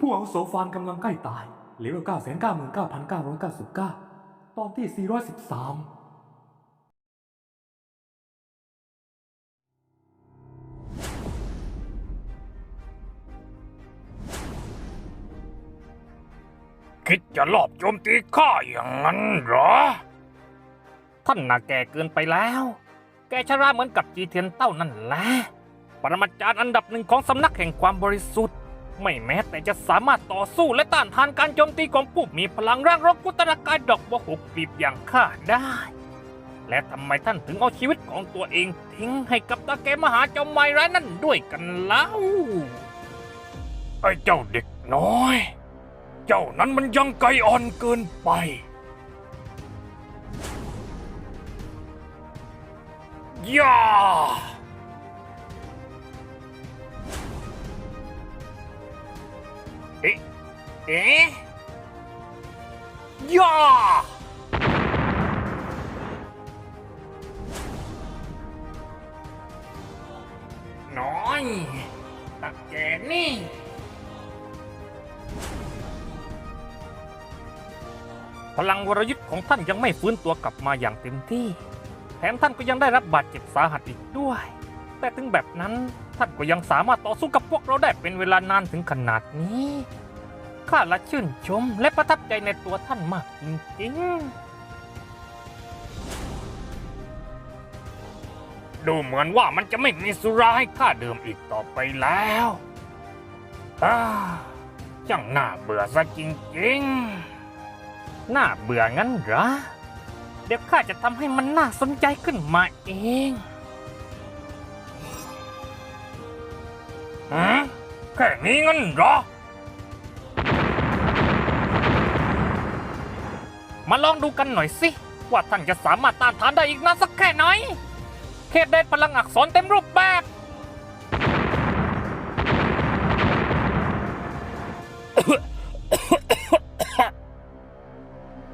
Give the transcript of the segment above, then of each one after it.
ผู้อาวุโสฟานกำลังใกล้ตายเหลือ9 9 9 9 9 9ตอนที่413คิดจะลอบโจมตีข้าอย่างนั้นเหรอ ท่านน่ะแก่เกินไปแล้ว แกชราเหมือนกับจีเทียนเต้านั่นแหละ ปรมาจารย์อันดับหนึ่งของสำนักแห่งความบริสุทธิ์ ไม่แม้แต่จะสามารถต่อสู้และต้านทานการโจมตีของผู้มีพลังร่างรบกุตรกายดอกบัวหกกลีบอย่างข้าได้ และทำไมท่านถึงเอาชีวิตของตัวเองทิ้งให้กับตาแกมหาเจ้าไม้ร้ายนั่นด้วยกันเล่าไอ้เจ้าเด็กน้อย เจ้านั้นมันยังไกอ่อนเกินไปย่า เอ๊ะย่าน้อยตะแกนี่ พลังวรยุทธ์ของท่านยังไม่ฟื้นตัวกลับมาอย่างเต็มที่ แถมท่านก็ยังได้รับบาดเจ็บสาหัสอีกด้วย แต่ถึงแบบนั้นท่านก็ยังสามารถต่อสู้กับพวกเราได้เป็นเวลานานถึงขนาดนี้ ข้าละชื่นชมและประทับใจในตัวท่านมากจริงๆ ดูเหมือนว่ามันจะไม่มีสุราให้ข้าดื่มอีกต่อไปแล้วอ่าช่างน่าเบื่อซะจริงๆ น่าเบื่องั้นเหรอ เดี๋ยวข้าจะทำให้มันน่าสนใจขึ้นมาเองฮะแค่นี้งั้นเหรอ มาลองดูกันหน่อยสิว่าท่านจะสามารถต้านทานได้อีกนานสักแค่ไหน เขตแดนพลังอักษรเต็มรูปแบบ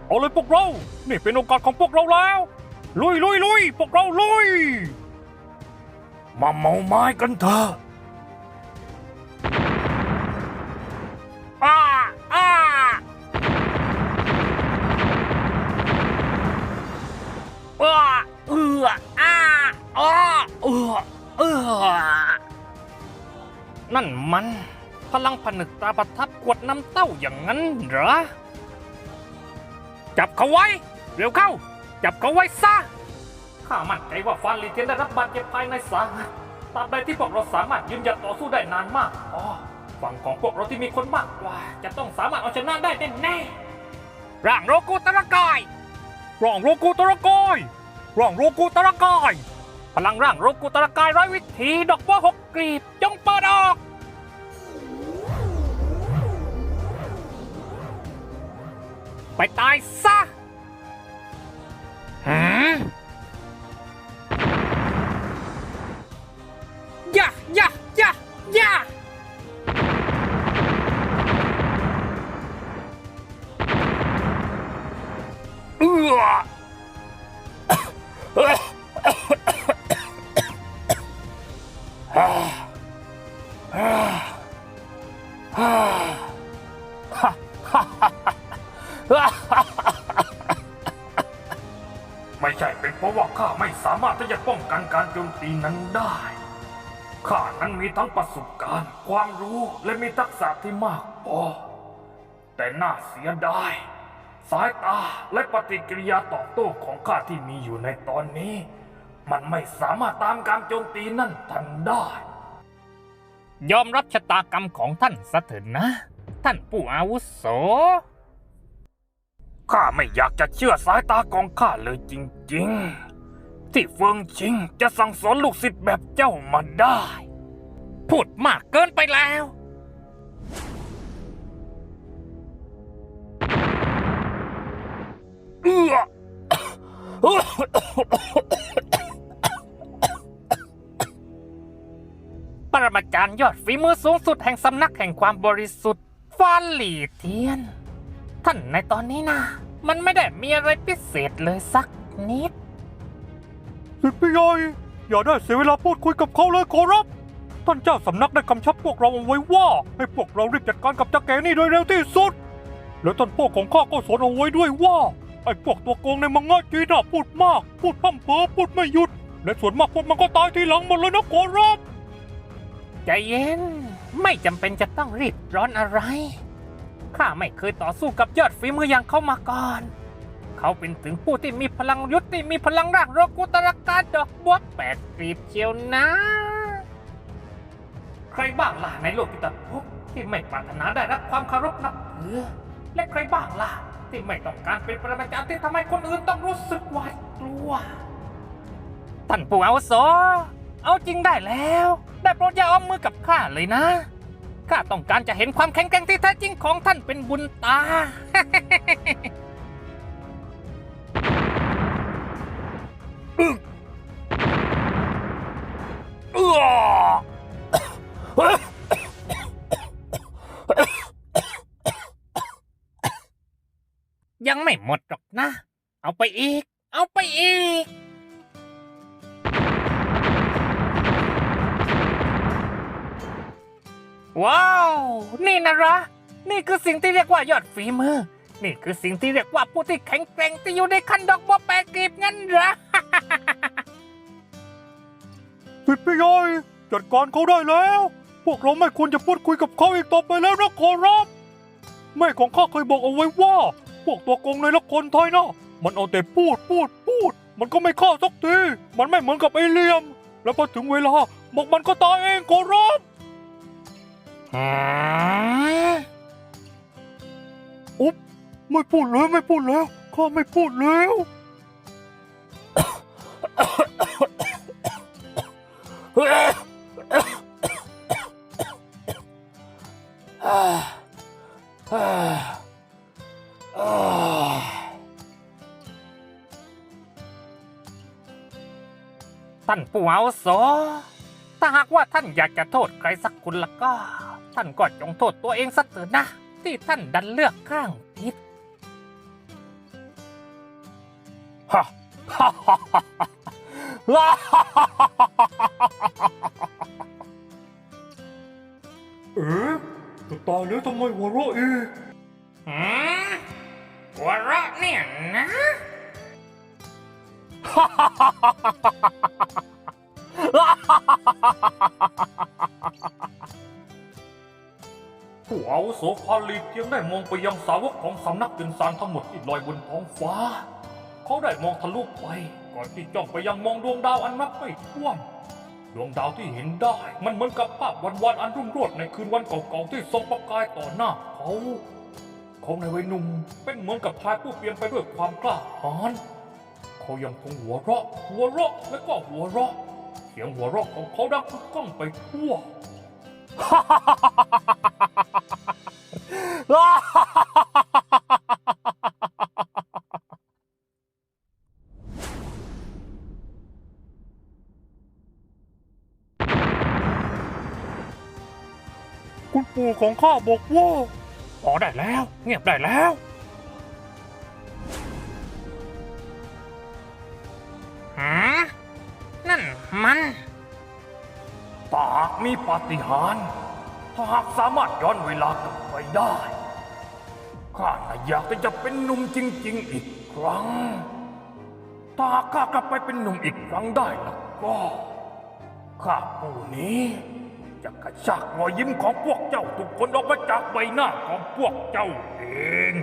เอาเลยพวกเรา นี่เป็นโอกาสของพวกเราแล้ว ลุยลุยลุยพวกเราลุย มาเมาไม้กันเถอะ อ้าเออเออนั่นมัน พลังผนึกตาประทับขวดน้ำเต้าอย่างนั้นเหรอ จับเขาไว้ เร็วเข้า จับเขาไว้ซะ ข้ามั่นใจว่าฟานลีเทียนได้รับบาดเจ็บภายในสาหัสตราบใดที่พวกเราสามารถยืนหยัดต่อสู้ได้นานมากอ๋อฝั่งของพวกเราที่มีคนมากกว่า จะต้องสามารถเอาชนะได้แน่แน่ๆร่างโรกูตระกายร่างโรกูตระกายร่างโรกูตระกาย พลังร่างโรกูตระกายร้อยวิธี ดอกบัวหกกลีบ จงเปิดออก ไปตายซะฮะย่าย่าย่าย่าเอือ ไม่ใช่เป็นเพราะว่าข้าไม่สามารถที่จะป้องกันการโจมตีนั้นได้ ข้านั้นมีทั้งประสบการณ์ ความรู้และมีทักษะที่มากพอ แต่น่าเสียดาย สายตาและปฏิกิริยาตอบโต้ของข้าที่มีอยู่ในตอนนี้ มันไม่สามารถตามการโจมตีนั่นทันได้ ยอมรับชะตากรรมของท่านซะเถิดนะ ท่านผู้อาวุโส ข้าไม่อยากจะเชื่อสายตาของข้าเลยจริงๆ ที่เฟิงชิงจะสั่งสอนลูกศิษย์แบบเจ้ามาได้ พูดมากเกินไปแล้ว เอื้อาจารย์ยอดฝีมือสูงสุดแห่งสำนักแห่งความบริสุทธิ์ฟานหลี่เทียน ท่านในตอนนี้นะมันไม่ได้มีอะไรพิเศษเลยสักนิด สิทธิ์พี่ใหญ่อย่าได้เสียเวลาพูดคุยกับเขาเลยขอรับ ท่านเจ้าสำนักได้กำชับพวกเราเอาไว้ว่า ให้พวกเรารีบจัดการกับเจ้าแก่นี่โดยเร็วที่สุด และท่านพ่อของข้าก็สอนเอาไว้ด้วยว่า ไอ้พวกตัวโกงในมังงะจีน่ะพูดมาก พูดพร่ำเพ้อพูดไม่หยุด และส่วนมากพวกมันก็ตายทีหลังหมดเลยนะขอรับ ใจเย็น ไม่จำเป็นจะต้องรีบร้อนอะไร ข้าไม่เคยต่อสู้กับยอดฝีมืออย่างเขามาก่อน เขาเป็นถึงผู้ที่มีพลังยุทธที่มีพลังรากโรกุตรการดอกบัวแปดกรีบเชียวนะ ใครบ้างล่ะในโลกที่ตัดภพที่ไม่ปรารถนาได้รับความเคารพนับถือและใครบ้างล่ะที่ไม่ต้องการเป็นประมาจารย์ที่ทำให้คนอื่นต้องรู้สึกหวาดกลัว ท่านปู่อาวุโสเอาจริงได้แล้ว ได้โปรดอย่าเอามือกับข้าเลยนะ ข้าต้องการจะเห็นความแข็งแกร่งที่แท้จริงของท่านเป็นบุญตา ยังไม่หมดหรอกนะ เอาไปอีก เอาไปอีก ว้าว นี่นะรอนี่คือสิ่งที่เรียกว่ายอดฝีมือ นี่คือสิ่งที่เรียกว่าผู้ที่แข็งแกร่งที่อยู่ในขั้นดอกบัวแปดกลีบงั้นเหรอสิทธิ์พี่ใหญ่จัดการเขาได้แล้ว พวกเราไม่ควรจะพูดคุยกับเขาอีกต่อไปแล้วนะขอรับแม่ของข้าเคยบอกเอาไว้ว่า พวกตัวโกงในละครไทยนะมันเอาแต่พูดพูดพูด มันก็ไม่ฆ่าสักที มันไม่เหมือนกับไอเหลียม แล้วพอถึงเวลาบอกมันก็ตายเองขอรับ อุ๊บไม่พูดแล้วไม่พูดแล้วข้าไม่พูดแล้ว ท่านปู่อาโสถ้าหากว่าท่านอยากจะโทษใครสักคนละก็ ท่านก็จงโทษตัวเองสักเถิดนะ ที่ท่านดันเลือกข้างผิดฮ่าฮ่าฮ่าฮ่าเอ๊ะจะตายแล้วทำไมหัวเราะอีกหืมหัวเราะเนี่ยนะ ผู้อาวุโสพาลีเพียงได้มองไปยังสาวกของสำนักจินซานทั้งหมดที่ลอยบนท้องฟ้า เขาได้มองทะลุไป ก่อนที่จ้องไปยังมองดวงดาวอันนับไม่ถ้วนดวงดาวที่เห็นได้ มันเหมือนกับภาพวันวานอันรุ่งโรจน์ในคืนวันเก่าๆที่ส่งประกายต่อหน้าเขาเขาในวัยหนุ่มเป็นเหมือนกับชายผู้เปลี่ยนไปด้วยความกล้าหาญเขายังคงหัวเราะ หัวเราะและก็หัวเราะ เสียงหัวเราะของเขาดังก้องไปทั่ว คุณปู่ของข้าบอกว่าพอได้แล้ว เงียบได้แล้ว ฮะ นั่นมัน ถ้าหากมีปาฏิหาริย์ถ้าหากสามารถย้อนเวลากลับไปได้ข้าน่ะอยากจะเป็นหนุ่มจริง ๆ อีกครั้ง ถ้าหากข้ากลับไปเป็นหนุ่มอีกครั้งได้แล้วก็ข้าผู้นี้จะกระชากรอยยิ้มของพวกเจ้าทุกคนออกมาจากใบหน้าของพวกเจ้าเอง